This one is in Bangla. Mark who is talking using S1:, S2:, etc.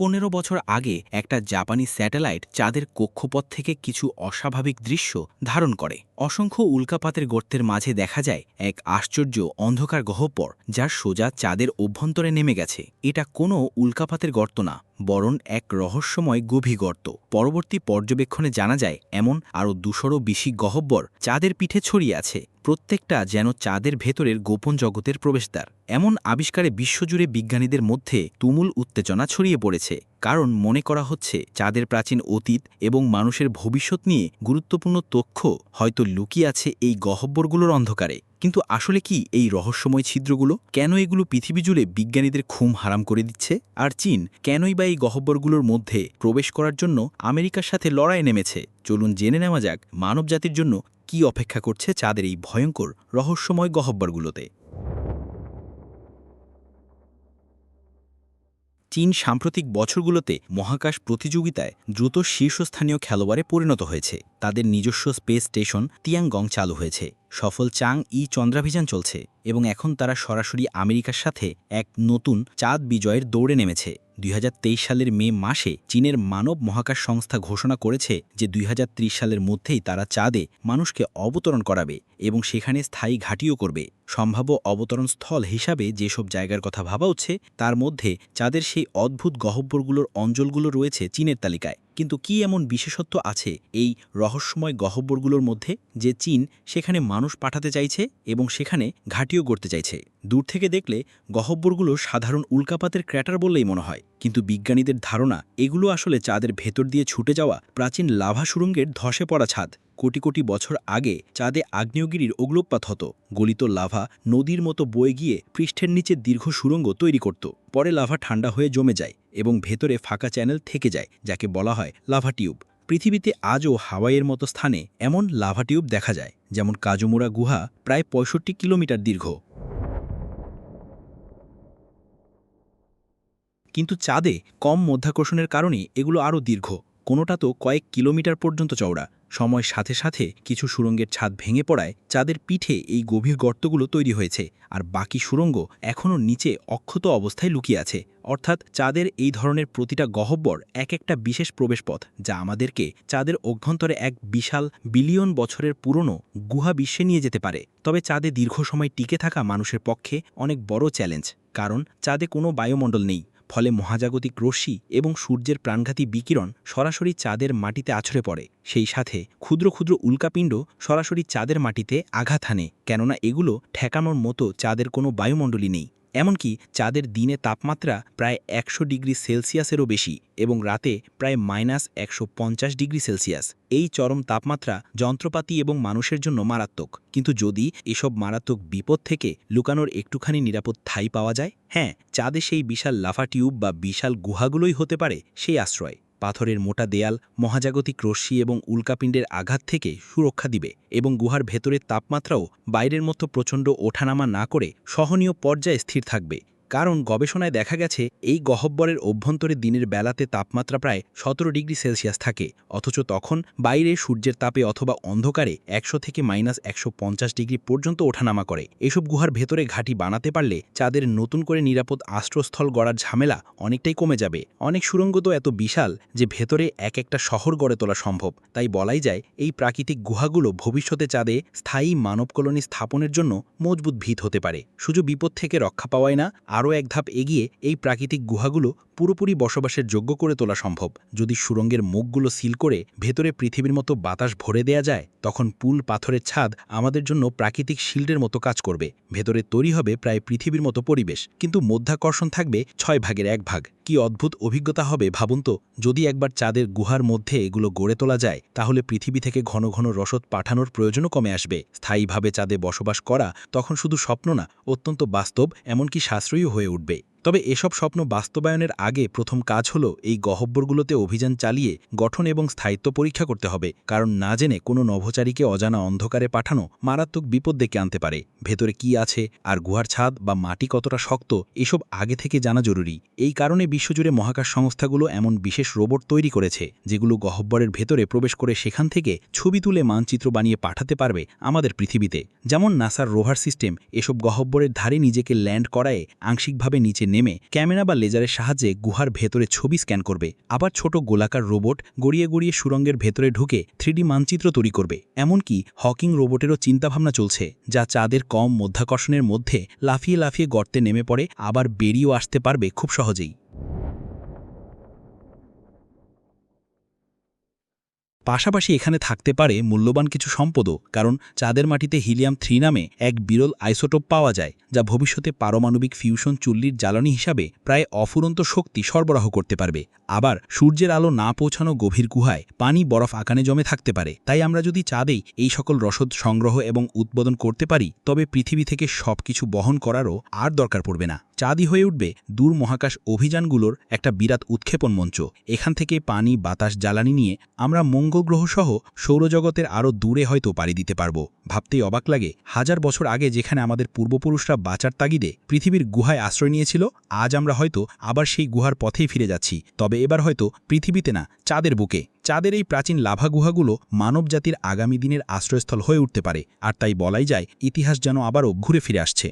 S1: পনেরো বছর আগে একটা জাপানি স্যাটেলাইট চাঁদের কক্ষপথ থেকে কিছু অস্বাভাবিক দৃশ্য ধারণ করে। অসংখ্য উল্কাপাতের গর্তের মাঝে দেখা যায় এক আশ্চর্য অন্ধকার গহ্বর যার সোজা চাঁদের অভ্যন্তরে নেমে গেছে। এটা কোনো উল্কাপাতের গর্ত না, বরং এক রহস্যময় গভীর গর্ত। পরবর্তী পর্যবেক্ষণে জানা যায়, এমন আরও দুশোরও বেশি গহ্বর চাঁদের পিঠে ছড়িয়ে আছে। প্রত্যেকটা যেন চাঁদের ভেতরের গোপন জগতের প্রবেশদ্বার। এমন আবিষ্কারে বিশ্বজুড়ে বিজ্ঞানীদের মধ্যে তুমুল উত্তেজনা ছড়িয়ে পড়েছে। কারণ মনে করা হচ্ছে চাঁদের প্রাচীন অতীত এবং মানুষের ভবিষ্যৎ নিয়ে গুরুত্বপূর্ণ তথ্য হয়তো লুকিয়ে আছে এই গহ্বরগুলোর অন্ধকারে। কিন্তু আসলে কি এই রহস্যময় ছিদ্রগুলো কেন এগুলো পৃথিবী জুড়ে বিজ্ঞানীদের খুম হারাম করে দিচ্ছে? আর চীন কেনই বা এই গহ্বরগুলোর মধ্যে প্রবেশ করার জন্য আমেরিকার সাথে লড়াই নেমেছে? চলুন জেনে নেওয়া যাক মানবজাতির জন্য কি অপেক্ষা করছে চাঁদের এই ভয়ঙ্কর রহস্যময় গহ্বরগুলোতে চীন সাম্প্রতিক বছরগুলোতে মহাকাশ প্রতিযোগিতায় দ্রুত শীর্ষস্থানীয় খেলোয়াড়ে পরিণত হয়েছে। তাদের নিজস্ব স্পেস স্টেশন তিয়াংগং চালু হয়েছে। সফল চাং ই চন্দ্রাভিযান চলছে এবং এখন তারা সরাসরি আমেরিকার সাথে এক নতুন চাঁদ বিজয়ের দৌড়ে নেমেছে। দুই হাজার তেইশ সালের মে মাসে চীনের মানব মহাকাশ সংস্থা ঘোষণা করেছে যে দুই হাজার ত্রিশ সালের মধ্যেই তারা চাঁদে মানুষকে অবতরণ করাবে এবং সেখানে স্থায়ী ঘাটিও করবে। সম্ভাব্য অবতরণ স্থল হিসাবে যেসব জায়গার কথা ভাবা হচ্ছে, তার মধ্যে চাঁদের সেই অদ্ভুত গহব্বরগুলোর অঞ্চলগুলো রয়েছে চীনের তালিকায়। কিন্তু কি এমন বিশেষত্ব আছে এই রহস্যময় গহব্বরগুলোর মধ্যে যে চীন সেখানে মানুষ পাঠাতে চাইছে এবং সেখানে ঘাটিও গড়তে চাইছে? দূর থেকে দেখলে গহব্বরগুলো সাধারণ উল্কাপাতের ক্র্যাটার বললেই মনে হয়। কিন্তু বিজ্ঞানীদের ধারণা, এগুলো আসলে চাঁদের ভেতর দিয়ে ছুটে যাওয়া প্রাচীন লাভা সুরঙ্গের ধসে পড়া ছাদ। কোটি কোটি বছর আগে চাঁদে আগ্নেয়গিরির অগ্লোকপাত হতো। গলিত লাভা নদীর মতো বয়ে গিয়ে পৃষ্ঠের নিচে দীর্ঘ সুরঙ্গ তৈরি করত। পরে লাভা ঠান্ডা হয়ে জমে যায় এবং ভেতরে ফাঁকা চ্যানেল থেকে যায়, যাকে বলা হয় লাভা টিউব। পৃথিবীতে আজও হাওয়াইয়ের মতো স্থানে এমন লাভা টিউব দেখা যায়, যেমন কাজুমুরা গুহা প্রায় পঁয়ষট্টি কিলোমিটার দীর্ঘ। কিন্তু চাঁদে কম মধ্যাকর্ষণের কারণে এগুলো আরও দীর্ঘ। কোনোটা তো কয়েক কিলোমিটার পর্যন্ত চওড়া। সময়ের সাথে সাথে কিছু সুরঙ্গের ছাদ ভেঙে পড়ায় চাঁদের পিঠে এই গভীর গর্তগুলো তৈরি হয়েছে, আর বাকি সুরঙ্গ এখনও নিচে অক্ষত অবস্থায় লুকিয়ে আছে। অর্থাৎ চাঁদের এই ধরনের প্রতিটা গহব্বর এক একটা বিশেষ প্রবেশপথ, যা আমাদেরকে চাঁদের অভ্যন্তরে এক বিশাল বিলিয়ন বছরের পুরনো গুহা বিশ্বে নিয়ে যেতে পারে। তবে চাঁদে দীর্ঘ সময় টিকে থাকা মানুষের পক্ষে অনেক বড় চ্যালেঞ্জ, কারণ চাঁদে কোনো বায়ুমণ্ডল নেই। ফলে মহাজাগতিক রশ্মি এবং সূর্যের প্রাণঘাতী বিকিরণ সরাসরি চাঁদের মাটিতে আছড়ে পড়ে। সেই সাথে ক্ষুদ্র ক্ষুদ্র উল্কাপিণ্ড সরাসরি চাঁদের মাটিতে আঘাত হানে, কেননা এগুলো ঠেকানোর মতো চাঁদের কোনো বায়ুমণ্ডলী নেই। এমনকি চাঁদের দিনে তাপমাত্রা প্রায় একশো ডিগ্রি সেলসিয়াসেরও বেশি এবং রাতে প্রায় মাইনাস একশো পঞ্চাশ ডিগ্রি সেলসিয়াস। এই চরম তাপমাত্রা যন্ত্রপাতি এবং মানুষের জন্য মারাত্মক। কিন্তু যদি এসব মারাত্মক বিপদ থেকে লুকানোর একটুখানি নিরাপদ ঠাই পাওয়া যায়? হ্যাঁ চাঁদে সেই বিশাল লাফা টিউব বা বিশাল গুহাগুলোই হতে পারে সেই আশ্রয়। পাথরের মোটা দেয়াল, মহাজাগতিক রশ্মি এবং উল্কাপিণ্ডের আঘাত থেকে সুরক্ষা দিবে এবং গুহার ভেতরের তাপমাত্রাও বাইরের মতো প্রচণ্ড ওঠানামা না করে সহনীয় পর্যায়ে স্থির থাকবে। কারণ গবেষণায় দেখা গেছে, এই গহব্বরের অভ্যন্তরে দিনের বেলাতে তাপমাত্রা প্রায় সতেরো ডিগ্রি সেলসিয়াস থাকে, অথচ তখন বাইরে সূর্যের তাপে অথবা অন্ধকারে একশো থেকে মাইনাস একশো পঞ্চাশ ডিগ্রি পর্যন্ত ওঠানামা করে। এসব গুহার ভেতরে ঘাঁটি বানাতে পারলে চাঁদের নতুন করে নিরাপদ আশ্রয়স্থল গড়ার ঝামেলা অনেকটাই কমে যাবে। অনেক সুরঙ্গ তো এত বিশাল যে ভেতরে এক একটা শহর গড়ে তোলা সম্ভব। তাই বলাই যায়, এই প্রাকৃতিক গুহাগুলো ভবিষ্যতে চাঁদে স্থায়ী মানব কলোনি স্থাপনের জন্য মজবুত ভিত হতে পারে। শুধু বিপদ থেকে রক্ষা পাওয়ায় না আরও এক ধাপ এগিয়ে এই প্রাকৃতিক গুহাগুলো পুরোপুরি বসবাসের যোগ্য করে তোলা সম্ভব। যদি সুরঙ্গের মুখগুলো সিল করে ভেতরে পৃথিবীর মতো বাতাস ভরে দেয়া যায়, তখন পুল পাথরের ছাদ আমাদের জন্য প্রাকৃতিক শিল্ডের মতো কাজ করবে। ভেতরে তৈরি হবে প্রায় পৃথিবীর মতো পরিবেশ, কিন্তু মধ্যাকর্ষণ থাকবে ছয় ভাগের এক ভাগ। কি অদ্ভুত অভিজ্ঞতা হবে ভাবুন তো? যদি একবার চাঁদের গুহার মধ্যে এগুলো গড়ে তোলা যায়, তাহলে পৃথিবী থেকে ঘন ঘন রসদ পাঠানোর প্রয়োজনও কমে আসবে। স্থায়ীভাবে চাঁদে বসবাস করা তখন শুধু স্বপ্ন না, অত্যন্ত বাস্তব, এমনকি সাশ্রয়ী হয়ে উঠবে। তবে এসব স্বপ্ন বাস্তবায়নের আগে প্রথম কাজ হল এই গহব্বরগুলোতে অভিযান চালিয়ে গঠন এবং স্থায়িত্ব পরীক্ষা করতে হবে, কারণ না জেনে কোনো নভোচারীকে অজানা অন্ধকারে পাঠানো মারাত্মক বিপদ ডেকে আনতে পারে। ভেতরে কি আছে, আর গুহার ছাদ বা মাটি কতটা শক্ত, এসব আগে থেকে জানা জরুরি। এই কারণে বিশ্বজুড়ে মহাকাশ সংস্থাগুলো এমন বিশেষ রোবট তৈরি করেছে, যেগুলো গহব্বরের ভেতরে প্রবেশ করে সেখান থেকে ছবি তুলে মানচিত্র বানিয়ে পাঠাতে পারবে আমাদের পৃথিবীতে। যেমন নাসার রোভার সিস্টেম, এসব গহব্বরের ধারে নিজেকে ল্যান্ড করায় আংশিকভাবে নিচে নেমে ক্যামেরা বা লেজারের সাহায্যে গুহার ভেতরে ছবি স্ক্যান করবে। আবার ছোট গোলাকার রোবট গড়িয়ে গড়িয়ে সুরঙ্গের ভেতরে ঢুকে থ্রিডি মানচিত্র তৈরি করবে। এমনকি হকিং রোবটেরও চিন্তাভাবনা চলছে, যা চাঁদের কম মধ্যাকর্ষণের মধ্যে লাফিয়ে লাফিয়ে গর্তে নেমে পড়ে, আবার বেরিয়েও আসতে পারবে খুব সহজেই। পাশাপাশি এখানে থাকতে পারে মূল্যবান কিছু সম্পদও, কারণ চাঁদের মাটিতে হিলিয়াম থ্রি নামে এক বিরল আইসোটোপ পাওয়া যায়, যা ভবিষ্যতে পারমাণবিক ফিউশন চুল্লির জ্বালানি হিসাবে প্রায় অফুরন্ত শক্তি সরবরাহ করতে পারবে। আবার সূর্যের আলো না পৌঁছানো গভীর গুহায় পানি বরফ আকানে জমে থাকতে পারে। তাই আমরা যদি চাঁদেই এই সকল রসদ সংগ্রহ এবং উৎপাদন করতে পারি, তবে পৃথিবী থেকে সবকিছু বহন করারও আর দরকার পড়বে না। চাঁদই হয়ে উঠবে দূর মহাকাশ অভিযানগুলোর একটা বিরাট উৎক্ষেপণ মঞ্চ। এখান থেকে পানি, বাতাস, জ্বালানি নিয়ে আমরা মঙ্গল গ্রহ সহ সৌরজগতের আরও দূরে হয়তো পাড়ি দিতে পারব। ভাবতেই অবাক লাগে, হাজার বছর আগে যেখানে আমাদের পূর্বপুরুষরা বাঁচার তাগিদে পৃথিবীর গুহায় আশ্রয় নিয়েছিল, আজ আমরা হয়তো আবার সেই গুহার পথেই ফিরে যাচ্ছি। তবে এবার হয়তো পৃথিবীতে না, চাঁদের বুকে। চাঁদের এই প্রাচীন লাভা গুহাগুলো মানবজাতির আগামী দিনের আশ্রয়স্থল হয়ে উঠতে পারে। আর তাই বলাই যায়, ইতিহাস যেন আবারও ঘুরে ফিরে আসছে।